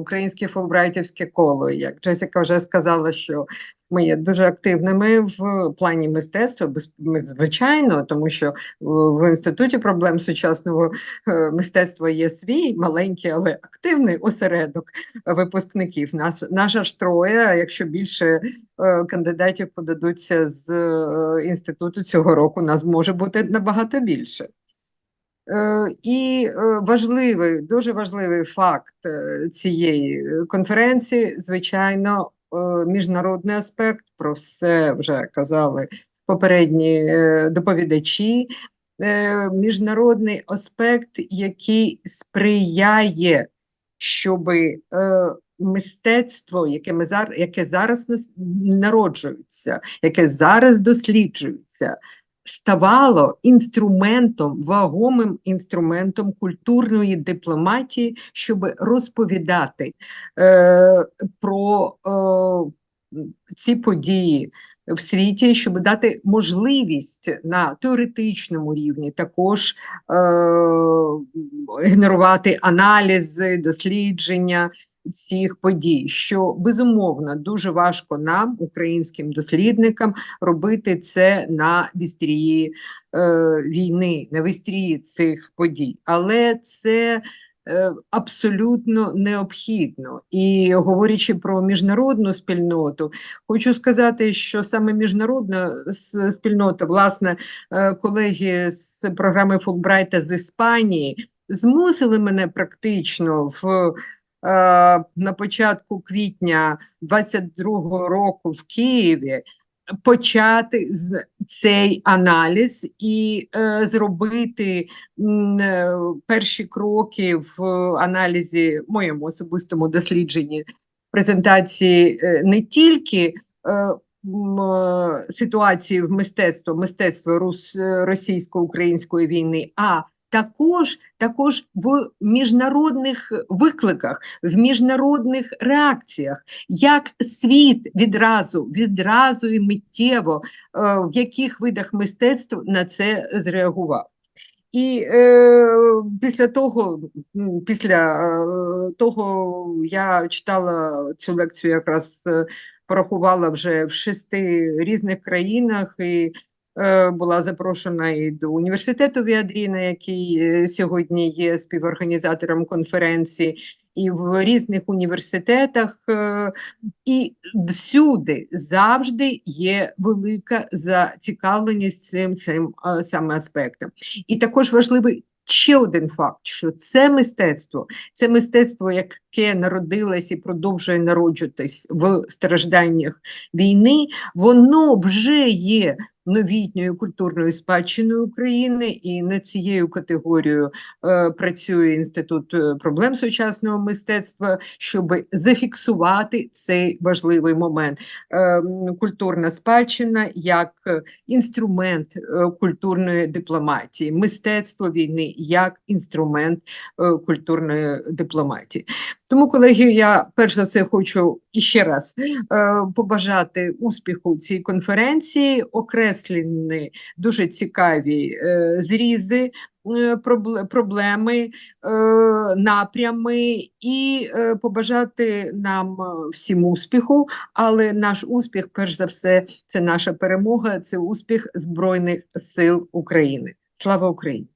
Українське фулбрайтівське коло, як Джесіка вже сказала, що ми є дуже активними в плані мистецтва, звичайно, тому що в в інституті проблем сучасного е, мистецтва є свій маленький, але активний осередок випускників. Нас наша ж троє, якщо більше е, кандидатів подадуться з е, інституту цього року, нас може бути набагато більше. Е, І е, важливий, дуже важливий факт е, цієї конференції, звичайно, міжнародний аспект. Про все вже казали попередні доповідачі. Міжнародний аспект, який сприяє, щоб мистецтво, яке ми яке зараз народжується, яке зараз досліджується, ставало інструментом, вагомим інструментом культурної дипломатії, щоб розповідати е, про е, ці події в світі, щоб дати можливість на теоретичному рівні також е, генерувати аналізи, дослідження цих подій, що безумовно дуже важко нам, українським дослідникам, робити це на вістрії е, війни, на вістрії цих подій. Але це е, абсолютно необхідно. І говорячи про міжнародну спільноту, хочу сказати, що саме міжнародна спільнота, власне, е, колеги з програми Фулбрайта з Іспанії змусили мене практично в на початку квітня 22-го року в Києві почати з цей аналіз і е, зробити е, перші кроки в аналізі моєму особистому дослідженні презентації е, не тільки е, е, ситуації в мистецтво, мистецтво рус, е, російсько-української війни, а також, також в міжнародних викликах, в міжнародних реакціях, як світ відразу, відразу і миттєво, е, в яких видах мистецтв на це зреагував. І е, після того, після е, того я читала цю лекцію, якраз е, порахувала вже в шести різних країнах і була запрошена і до університету Віадріна, який е, сьогодні є співорганізатором конференції, і в різних університетах. Е, і всюди завжди є велика зацікавленість цим, цим е, саме аспектом. І також важливий ще один факт, що це мистецтво, це мистецтво, яке народилось і продовжує народжуватись в стражданнях війни, воно вже є новітньою культурною спадщиною України, і над цією категорією е, працює інститут е, проблем сучасного мистецтва, щоб зафіксувати цей важливий момент. Е, культурна спадщина як е, інструмент е, культурної дипломатії, мистецтво війни як інструмент культурної дипломатії. Тому, колеги, я перш за все хочу іще раз е, побажати успіху цій конференції, окреслені дуже цікаві е, зрізи. е, Проблеми, е, напрями і е, побажати нам всім успіху, але наш успіх, перш за все, це наша перемога, це успіх Збройних сил України. Слава Україні!